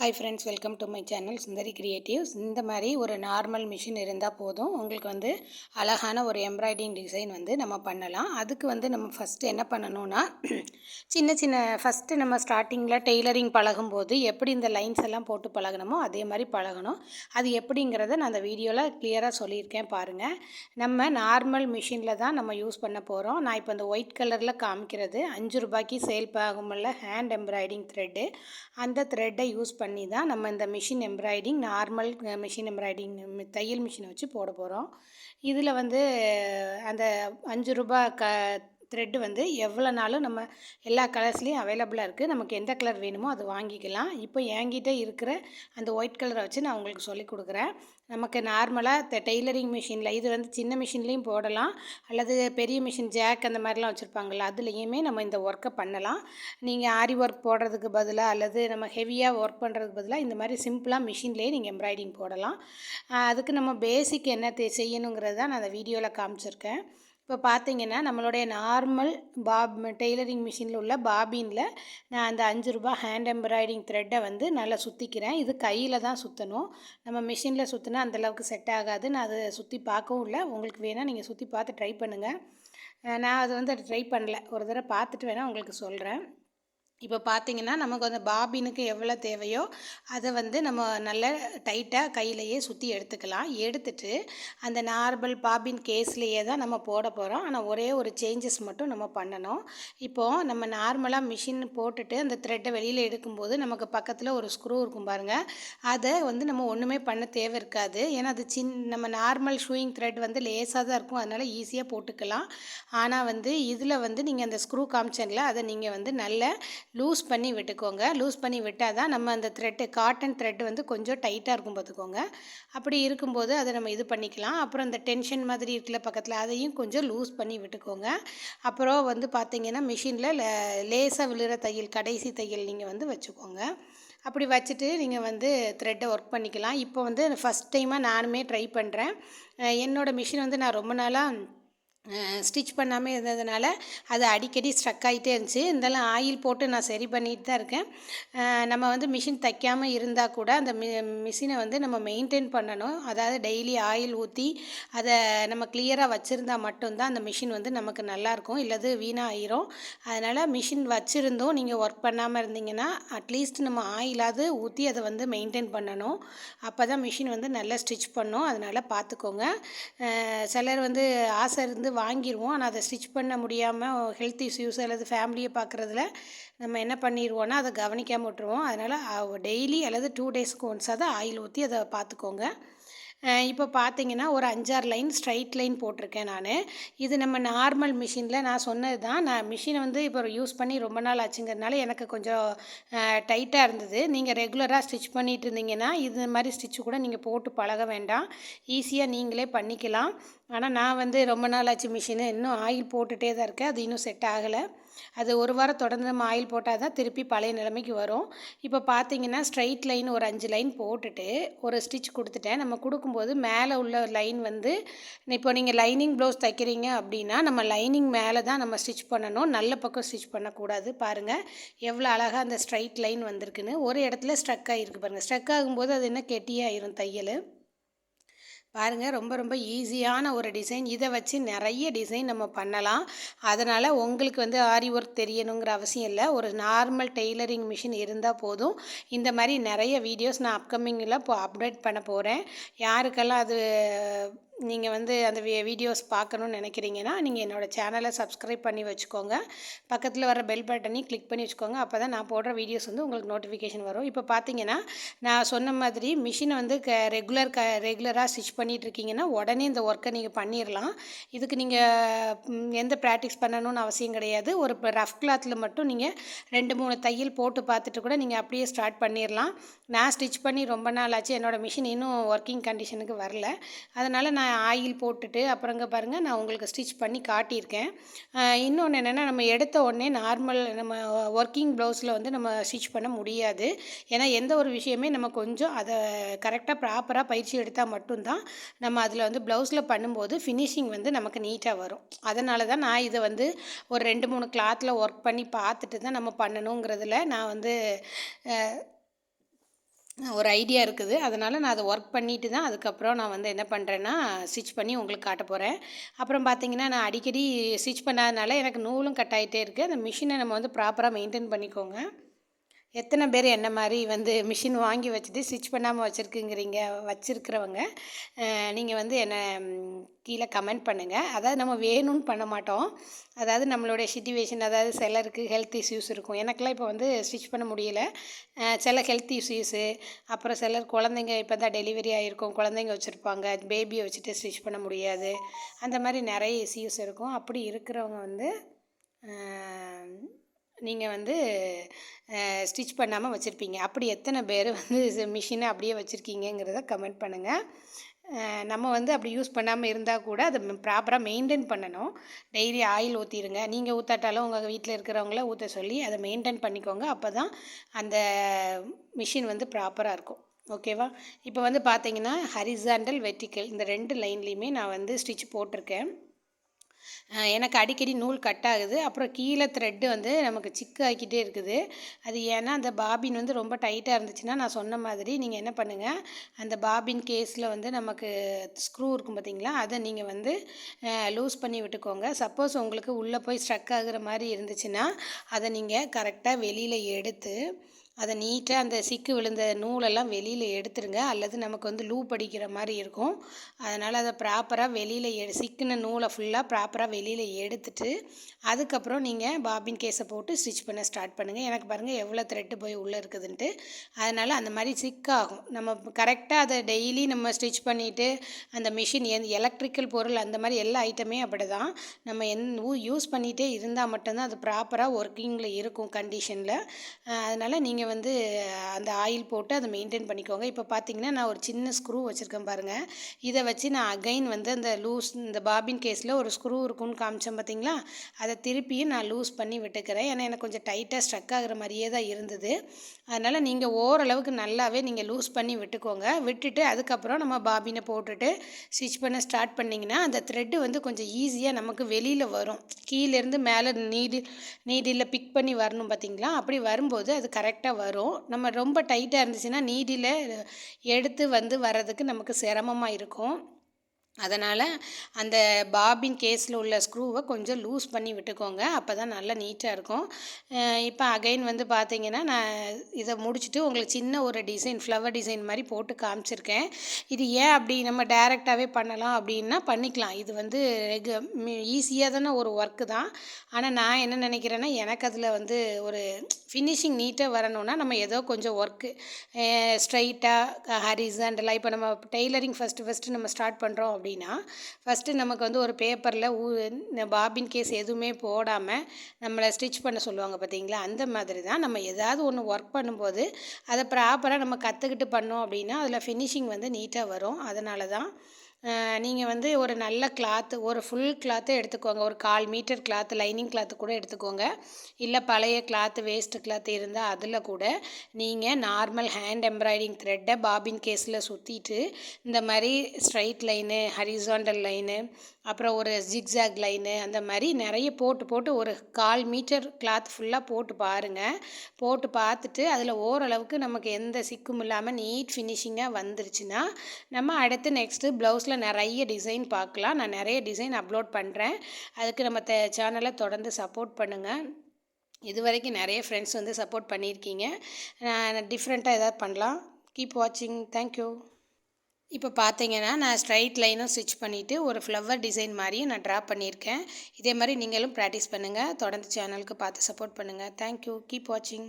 Hi friends welcome to my channel Sundari creatives இந்த மாதிரி ஒரு நார்மல் மிஷின் இருந்தால் போதும். உங்களுக்கு வந்து அழகான ஒரு எம்ப்ராய்டிங் டிசைன் வந்து நம்ம பண்ணலாம். அதுக்கு வந்து நம்ம ஃபஸ்ட்டு என்ன பண்ணணும்னா சின்ன சின்ன ஃபஸ்ட்டு நம்ம ஸ்டார்டிங்கில் டெய்லரிங் பழகும்போது எப்படி இந்த லைன்ஸ் எல்லாம் போட்டு பழகணுமோ அதே மாதிரி பழகணும். அது எப்படிங்கிறத நான் அந்த வீடியோவில் கிளியராக சொல்லியிருக்கேன் பாருங்கள் நம்ம நார்மல் மிஷினில் தான் நம்ம யூஸ் பண்ண போகிறோம் நான் இப்போ இந்த ஒயிட் கலரில் காமிக்கிறது அஞ்சு ரூபாய்க்கு சேல் ஆகுமில்ல ஹேண்ட் எம்ப்ராய்டிங் த்ரெட்டு அந்த த்ரெட்டை யூஸ் பண்ண பண்ணி தான் நம்ம இந்த machine embroidering normal machine embroidering தையல் மிஷினை வச்சு போட போகிறோம் இதில் வந்து அந்த அஞ்சு ரூபா க த்ரெட்டு வந்து எவ்வளோ நாளும் நம்ம எல்லா கலர்ஸ்லேயும் அவைலபிளாக இருக்குது நமக்கு எந்த கலர் வேணுமோ அது வாங்கிக்கலாம். இப்போ என்கிட்ட இருக்கிற அந்த ஒயிட் கலரை வச்சு நான் உங்களுக்கு சொல்லி கொடுக்குறேன். நமக்கு நார்மலாக டெய்லரிங் மிஷினில் இது வந்து சின்ன மிஷின்லேயும் போடலாம். அல்லது பெரிய மிஷின் ஜேக் அந்த மாதிரிலாம் வச்சுருப்பாங்கள்ல அதுலேயுமே நம்ம இந்த ஒர்க்கை பண்ணலாம். நீங்கள் ஆரி ஒர்க் போடுறதுக்கு பதிலாக அல்லது நம்ம ஹெவியாக ஒர்க் பண்ணுறதுக்கு பதிலாக இந்த மாதிரி சிம்பிளாக மிஷின்லேயே நீங்கள் எம்ப்ராய்டிங் போடலாம். அதுக்கு நம்ம பேசிக் என்ன செய்யணுங்கிறது தான் நான் அந்த வீடியோவில் காமிச்சிருக்கேன். இப்போ பார்த்தீங்கன்னா நம்மளுடைய நார்மல் பாப் டெய்லரிங் மிஷினில் உள்ள பாபினில் நான் அந்த அஞ்சு ரூபா ஹேண்ட் எம்ப்ராய்டிங் த்ரெட்டை வந்து நல்லா சுற்றிக்கிறேன் இது கையில் தான் சுற்றணும் நம்ம மிஷினில் சுற்றினா அந்தளவுக்கு செட் ஆகாது. நான் அதை சுற்றி பார்க்கவும் இல்லை. உங்களுக்கு வேணால் நீங்கள் சுற்றி பார்த்து ட்ரை பண்ணுங்கள் நான் அது வந்து ட்ரை பண்ணல. ஒரு தடவை பார்த்துட்டு வேணால் உங்களுக்கு சொல்கிறேன் இப்போ பார்த்தீங்கன்னா நமக்கு அந்த பாபினுக்கு எவ்வளோ தேவையோ அதை வந்து நம்ம நல்ல டைட்டாக கையிலையே சுற்றி எடுத்துக்கலாம். எடுத்துட்டு அந்த நார்மல் பாபின் கேஸ்லேயே தான் நம்ம போட போகிறோம் ஆனால் ஒரே ஒரு சேஞ்சஸ் மட்டும் நம்ம பண்ணணும். இப்போது நம்ம நார்மலாக மிஷின் போட்டுட்டு அந்த த்ரெட்டை வெளியில் எடுக்கும்போது நமக்கு பக்கத்தில் ஒரு ஸ்க்ரூ இருக்கும் பாருங்கள் அதை வந்து நம்ம ஒன்றுமே பண்ண தேவை இருக்காது. ஏன்னா அது சின் நம்ம நார்மல் ஷூயிங் த்ரெட் வந்து லேஸாக தான் இருக்கும். அதனால் ஈஸியாக போட்டுக்கலாம். ஆனால் வந்து இதில் வந்து நீங்கள் அந்த ஸ்க்ரூ காமிச்சனில் அதை நீங்கள் வந்து நல்ல லூஸ் பண்ணி விட்டுக்கோங்க. லூஸ் பண்ணி விட்டால் தான் நம்ம அந்த த்ரெட்டு காட்டன் த்ரெட்டு வந்து கொஞ்சம் டைட்டாக இருக்கும் பார்த்துக்கோங்க. அப்படி இருக்கும்போது அதை நம்ம இது பண்ணிக்கலாம். அப்புறம் இந்த டென்ஷன் மாதிரி இருக்குல்ல பக்கத்தில் அதையும் கொஞ்சம் லூஸ் பண்ணி விட்டுக்கோங்க. அப்புறம் வந்து பார்த்திங்கன்னா மிஷினில் லேசாக விழுற தையல் கடைசி தையல் நீங்கள் வந்து வச்சுக்கோங்க. அப்படி வச்சுட்டு நீங்கள் வந்து த்ரெட்டை ஒர்க் பண்ணிக்கலாம். இப்போ வந்து ஃபஸ்ட் டைமாக நானுமே ட்ரை பண்ணுறேன் என்னோடய மிஷின் வந்து நான் ரொம்ப நாளாக ஸ்டிச் பண்ணாமல் இருந்ததுனால அது அடிக்கடி ஸ்ட்ரக் ஆகிட்டே இருந்துச்சு. இருந்தாலும் ஆயில் போட்டு நான் சரி பண்ணிட்டு தான் இருக்கேன். நம்ம வந்து மிஷின் தைக்காமல் இருந்தால் கூட அந்த மி மிஷினை வந்து நம்ம மெயின்டைன் பண்ணணும். அதாவது டெய்லி ஆயில் ஊற்றி அதை நம்ம கிளியராக வச்சுருந்தா மட்டும்தான் அந்த மிஷின் வந்து நமக்கு நல்லாயிருக்கும் இல்லது வீணாக ஆயிரும் அதனால் மிஷின் வச்சுருந்தோம் நீங்கள் ஒர்க் பண்ணாமல் இருந்தீங்கன்னா அட்லீஸ்ட் நம்ம ஆயிலாவது ஊற்றி அதை வந்து மெயின்டைன் பண்ணணும். அப்போ தான் மிஷின் வந்து நல்லா ஸ்டிச் பண்ணும். அதனால் பார்த்துக்கோங்க சிலர் வந்து ஆசை இருந்து வந்து வாங்கிடுவோம் ஆனால் அதை ஸ்டிச் பண்ண முடியாமல் ஹெல்த் இஷ்யூஸ் அல்லது ஃபேமிலியை பார்க்குறதுல நம்ம என்ன பண்ணிடுவோன்னா அதை கவனிக்காமல் விட்டுருவோம். அதனால் டெய்லி அல்லது டூ டேஸ்க்கு ஒன்ஸாக தான் ஆயில் ஊற்றி அதை பார்த்துக்கோங்க. இப்போ பார்த்தீங்கன்னா ஒரு அஞ்சாறு லைன் ஸ்ட்ரைட் லைன் போட்டிருக்கேன் நான். இது நம்ம நார்மல் மிஷினில் நான் சொன்னது தான் நான் மிஷினை வந்து இப்போ யூஸ் பண்ணி ரொம்ப நாள் ஆச்சுங்கிறதுனால எனக்கு கொஞ்சம் டைட்டாக இருந்தது. நீங்கள் ரெகுலராக ஸ்டிச் பண்ணிகிட்டு இருந்தீங்கன்னா இது மாதிரி ஸ்டிச்சு கூட நீங்கள் போட்டு பழக வேண்டாம். ஈஸியாக நீங்களே பண்ணிக்கலாம். ஆனால் நான் வந்து ரொம்ப நாள் ஆச்சு மிஷினு. இன்னும் ஆயில் போட்டுகிட்டே தான் இருக்கேன். அது இன்னும் செட் ஆகலை. அது ஒரு வாரம் தொடர்ந்து நம்ம ஆயில் போட்டால் தான் திருப்பி பழைய நிலைமைக்கு வரும். இப்போ பார்த்தீங்கன்னா ஸ்ட்ரைட் லைன் ஒரு அஞ்சு லைன் போட்டுட்டு ஒரு ஸ்டிச் கொடுத்துட்டேன். நம்ம கொடுக்கும்போது மேலே உள்ள லைன் வந்து இப்போ நீங்கள் லைனிங் ப்ளவுஸ் தைக்கிறீங்க அப்படின்னா நம்ம லைனிங் மேலே தான் நம்ம ஸ்டிச் பண்ணணும். நல்ல பக்கம் ஸ்டிச் பண்ணக்கூடாது. பாருங்கள் எவ்வளோ அழகாக அந்த ஸ்ட்ரைட் லைன் வந்திருக்குன்னு. ஒரு இடத்துல ஸ்ட்ரக் ஆகிருக்கு பாருங்கள் ஸ்ட்ரக் ஆகும்போது அது என்ன கெட்டியாயிரும் தையல்? பாருங்கள் ரொம்ப ரொம்ப ஈஸியான ஒரு டிசைன். இதை வச்சு நிறைய டிசைன் நம்ம பண்ணலாம். அதனால் உங்களுக்கு வந்து ஆரி ஒர்க் தெரியணுங்கிற அவசியம் இல்லை. ஒரு நார்மல் டெய்லரிங் மிஷின் இருந்தால் போதும். இந்த மாதிரி நிறைய வீடியோஸ் நான் அப்கமிங்கில் இப்போ அப்டேட் பண்ண போகிறேன் யாருக்கெல்லாம் அது நீங்கள் வந்து அந்த வீடியோஸ் பார்க்கணுன்னு நினைக்கிறீங்கன்னா நீங்கள் என்னோடய சேனலை சப்ஸ்கிரைப் பண்ணி வச்சுக்கோங்க. பக்கத்தில் வர பெல் பட்டனையும் கிளிக் பண்ணி வச்சுக்கோங்க. அப்போ தான் நான் போடுற வீடியோஸ் வந்து உங்களுக்கு நோட்டிஃபிகேஷன் வரும். இப்போ பார்த்தீங்கன்னா நான் சொன்ன மாதிரி மிஷினை வந்து க ரெகுலர் க ரெகுலராக ஸ்டிச் பண்ணிகிட்ருக்கீங்கன்னா உடனே இந்த ஒர்க்கை நீங்கள் பண்ணிடலாம் இதுக்கு நீங்கள் எந்த ப்ராக்டிஸ் பண்ணணும்னு அவசியம் கிடையாது. ஒரு ரஃப் கிளாத்தில் மட்டும் நீங்கள் ரெண்டு மூணு தையல் போட்டு பார்த்துட்டு கூட நீங்கள் அப்படியே ஸ்டார்ட் பண்ணிடலாம் நான் ஸ்டிச் பண்ணி ரொம்ப நாள் ஆச்சு. என்னோடய மிஷின் இன்னும் ஒர்க்கிங் கண்டிஷனுக்கு வரல. அதனால் நான் ஆயில் போட்டுட்டு அப்புறங்க பாருங்கள் நான் உங்களுக்கு ஸ்டிச் பண்ணி காட்டியிருக்கேன். இன்னொன்று என்னென்னா நம்ம எடுத்த உடனே நார்மல் நம்ம ஒர்க்கிங் ப்ளவுஸில் வந்து நம்ம ஸ்டிச் பண்ண முடியாது. ஏன்னா எந்த ஒரு விஷயமே நம்ம கொஞ்சம் அதை கரெக்டாக ப்ராப்பராக பயிற்சி எடுத்தால் மட்டும்தான் நம்ம அதில் வந்து ப்ளவுஸில் பண்ணும்போது ஃபினிஷிங் வந்து நமக்கு நீட்டாக வரும். அதனால தான் நான் இதை வந்து ஒரு ரெண்டு மூணு கிளாத்தில் ஒர்க் பண்ணி பார்த்துட்டு தான் நம்ம பண்ணணுங்கிறதுல நான் வந்து ஒரு ஐடியா இருக்குது. அதனால் நான் அதை ஒர்க் பண்ணிட்டு தான் அதுக்கப்புறம் நான் வந்து என்ன பண்ணுறேன்னா ஸ்டிச் பண்ணி உங்களுக்கு காட்ட போகிறேன் அப்புறம் பார்த்தீங்கன்னா நான் அடிக்கடி ஸ்டிச் பண்ணாதனால எனக்கு நூலும் கட் ஆகிட்டே இருக்குது அந்த மிஷினை நம்ம வந்து ப்ராப்பராக மெயின்டைன் பண்ணிக்கோங்க. எத்தனை பேர் என்ன மாதிரி வந்து மிஷின் வாங்கி வச்சுட்டு ஸ்டிச் பண்ணாமல் வச்சுருக்குங்கிறீங்க வச்சுருக்கிறவங்க நீங்கள் வந்து என்னை கீழே கமெண்ட் பண்ணுங்கள் அதாவது நம்ம வேணும்னு பண்ண மாட்டோம். அதாவது நம்மளுடைய சுச்சுவேஷன் அதாவது சிலருக்கு ஹெல்த் இஷ்யூஸ் இருக்கும். எனக்கெல்லாம் இப்போ வந்து ஸ்டிச் பண்ண முடியல. சில ஹெல்த் இஷ்யூஸு அப்புறம் சிலர் குழந்தைங்க இப்போ தான் டெலிவரி ஆகிருக்கும் குழந்தைங்க வச்சுருப்பாங்க. பேபியை வச்சுட்டு ஸ்டிச் பண்ண முடியாது. அந்த மாதிரி நிறைய இஷ்யூஸ் இருக்கும். அப்படி இருக்கிறவங்க வந்து நீங்கள் வந்து ஸ்டிச் பண்ணாமல் வச்சுருப்பீங்க. அப்படி எத்தனை பேர் வந்து மிஷினை அப்படியே வச்சுருக்கீங்கங்கிறத கமெண்ட் பண்ணுங்கள் நம்ம வந்து அப்படி யூஸ் பண்ணாமல் இருந்தால் கூட அதை ப்ராப்பராக மெயின்டைன் பண்ணணும். டெய்லி ஆயில் ஊற்றிடுங்க நீங்கள் ஊற்றாட்டாலும் உங்கள் வீட்டில் இருக்கிறவங்கள ஊற்ற சொல்லி அதை மெயின்டைன் பண்ணிக்கோங்க. அப்போ தான் அந்த மிஷின் வந்து ப்ராப்பராக இருக்கும். ஓகேவா? இப்போ வந்து பார்த்தீங்கன்னா ஹரிசாண்டல் வெட்டிக்கல் இந்த ரெண்டு லைன்லேயுமே நான் வந்து ஸ்டிச் போட்டிருக்கேன். எனக்கு அடிக்கடி நூல் கட் ஆகுது. அப்புறம் கீழே த்ரெட்டு வந்து நமக்கு சிக்கு ஆக்கிட்டே இருக்குது. அது ஏன்னா அந்த பாபின் வந்து ரொம்ப டைட்டாக இருந்துச்சுன்னா நான் சொன்ன மாதிரி நீங்கள் என்ன பண்ணுங்கள் அந்த பாபின் கேஸில் வந்து நமக்கு ஸ்க்ரூ இருக்கும் பார்த்தீங்களா அதை நீங்கள் வந்து லூஸ் பண்ணி விட்டுக்கோங்க. சப்போஸ் உங்களுக்கு உள்ளே போய் ஸ்ட்ரக் ஆகுற மாதிரி இருந்துச்சுன்னா அதை நீங்கள் கரெக்டாக வெளியில் எடுத்து அதை நீட்டாக அந்த சிக்கு விழுந்த நூலெல்லாம் வெளியில் எடுத்துருங்க. அல்லது நமக்கு வந்து லூப் அடிக்கிற மாதிரி இருக்கும். அதனால் அதை ப்ராப்பராக வெளியில் எடு சிக்கின நூலை ஃபுல்லாக ப்ராப்பராக வெளியில் எடுத்துட்டு அதுக்கப்புறம் நீங்கள் பாபின் கேஸை போட்டு ஸ்டிச் பண்ண ஸ்டார்ட் பண்ணுங்கள் எனக்கு பாருங்கள் எவ்வளோ த்ரெட்டு போய் உள்ளே இருக்குதுன்ட்டு. அதனால் அந்த மாதிரி சிக்காகும். நம்ம கரெக்டாக அதை டெய்லி நம்ம ஸ்டிச் பண்ணிவிட்டு அந்த மிஷின் எந் எலக்ட்ரிக்கல் பொருள் அந்த மாதிரி எல்லா ஐட்டமே அப்படி தான் நம்ம எந் யூஸ் பண்ணிகிட்டே இருந்தால் மட்டும்தான் அது ப்ராப்பராக ஒர்க்கிங்கில் இருக்கும் கண்டிஷனில் அதனால் நீங்கள் வந்து அந்த ஆயில் போட்டு அதை மெயின்டைன் பண்ணிக்கோங்க. இப்போ பார்த்தீங்கன்னா நான் ஒரு சின்ன ஸ்க்ரூ வச்சுருக்கேன் பாருங்கள் இதை வச்சு நான் அகைன் வந்து அந்த லூஸ் இந்த பாபின் கேஸில் ஒரு ஸ்க்ரூ இருக்குன்னு காமிச்சேன் பார்த்தீங்களா அதை திருப்பியும் நான் லூஸ் பண்ணி விட்டுக்கிறேன். ஏன்னா எனக்கு கொஞ்சம் டைட்டாக ஸ்ட்ரக் ஆகிற மாதிரியே தான் இருந்தது. அதனால் நீங்கள் ஓரளவுக்கு நல்லாவே நீங்கள் லூஸ் பண்ணி விட்டுக்கோங்க. விட்டுட்டு அதுக்கப்புறம் நம்ம பாபினை போட்டுட்டு ஸ்டிச் பண்ண ஸ்டார்ட் பண்ணிங்கன்னா அந்த த்ரெட்டு வந்து கொஞ்சம் ஈஸியாக நமக்கு வெளியில் வரும். கீழேருந்து மேலே நீடி நீடில் பிக் பண்ணி வரணும் பார்த்தீங்களா அப்படி வரும்போது அது கரெக்டாக வரும். நம்ம ரொம்ப டைட்டாக இருந்துச்சுன்னா நீடியில் எடுத்து வந்து வர்றதுக்கு நமக்கு சிரமமாக இருக்கும். அதனால் அந்த பாபின் கேஸில் உள்ள ஸ்க்ரூவை கொஞ்சம் லூஸ் பண்ணி விட்டுக்கோங்க. அப்போ தான் நல்லா நீட்டாக இருக்கும். இப்போ அகைன் வந்து பார்த்தீங்கன்னா நான் இதை முடிச்சுட்டு உங்களுக்கு சின்ன ஒரு டிசைன் ஃப்ளவர் டிசைன் மாதிரி போட்டு காமிச்சிருக்கேன். இது ஏன் அப்படி நம்ம டைரெக்டாகவே பண்ணலாம் அப்படின்னா பண்ணிக்கலாம். இது வந்து ஈஸியாக தானே ஒரு ஒர்க்கு தான். ஆனால் நான் என்ன நினைக்கிறேன்னா எனக்கு அதில் வந்து ஒரு ஃபினிஷிங் நீட்டாக வரணும்னா நம்ம ஏதோ கொஞ்சம் ஒர்க்கு ஸ்ட்ரைட்டாக ஹரிசண்டலாக இப்போ நம்ம டெய்லரிங் ஃபஸ்ட்டு ஃபஸ்ட்டு நம்ம ஸ்டார்ட் பண்ணுறோம் அப்படின்னா ஃபஸ்ட்டு நமக்கு வந்து ஒரு பேப்பரில் ஊ பாபின் கேஸ் எதுவுமே போடாமல் நம்மளை ஸ்டிச் பண்ண சொல்லுவாங்க பார்த்தீங்களா அந்த மாதிரி தான் நம்ம ஏதாவது ஒன்று ஒர்க் பண்ணும்போது அதை ப்ராப்பராக நம்ம கற்றுக்கிட்டு பண்ணோம் அப்படின்னா அதில் ஃபினிஷிங் வந்து நீட்டாக வரும். அதனால தான் நீங்கள் வந்து ஒரு நல்ல கிளாத்து ஒரு ஃபுல் கிளாத்தை எடுத்துக்கோங்க. ஒரு கால் மீட்டர் கிளாத்து லைனிங் கிளாத்து கூட எடுத்துக்கோங்க. இல்லை பழைய கிளாத்து வேஸ்ட்டு கிளாத்து இருந்தால் அதில் கூட நீங்கள் நார்மல் ஹேண்ட் எம்ப்ராய்டிங் த்ரெட்டை பாபின் கேஸில் சுற்றிட்டு இந்த மாதிரி ஸ்ட்ரைட் லைனு ஹரிசாண்டல் லைனு அப்புறம் ஒரு ஜிக்ஸாக் லைனு அந்த மாதிரி நிறைய போட்டு போட்டு ஒரு கால் மீட்டர் கிளாத் ஃபுல்லாக போட்டு பாருங்கள் போட்டு பார்த்துட்டு அதில் ஓரளவுக்கு நமக்கு எந்த சிக்கும் இல்லாமல் நீட் ஃபினிஷிங்காக வந்துருச்சுன்னா நம்ம அடுத்து நெக்ஸ்ட்டு ப்ளவுஸில் நிறைய டிசைன் பார்க்கலாம். நான் நிறைய டிசைன் அப்லோட் பண்ணுறேன் அதுக்கு நம்ம த சேனலை தொடர்ந்து சப்போர்ட் பண்ணுங்கள் இது வரைக்கும் நிறைய ஃப்ரெண்ட்ஸ் வந்து சப்போர்ட் பண்ணியிருக்கீங்க. நான் டிஃப்ரெண்ட்டாக எதாவது பண்ணலாம். கீப் வாட்சிங் தேங்க்யூ இப்போ பார்த்தீங்கன்னா நான் ஸ்ட்ரைட் லைனும் ஸ்டிச் பண்ணிவிட்டு ஒரு ஃப்ளவர் டிசைன் மாதிரியும் நான் ட்ரா பண்ணியிருக்கேன். இதே மாதிரி நீங்களும் ப்ராக்டிஸ் பண்ணுங்கள் தொடர்ந்து சேனலுக்கு பார்த்து சப்போர்ட் பண்ணுங்கள் தேங்க்யூ கீப் வாட்சிங்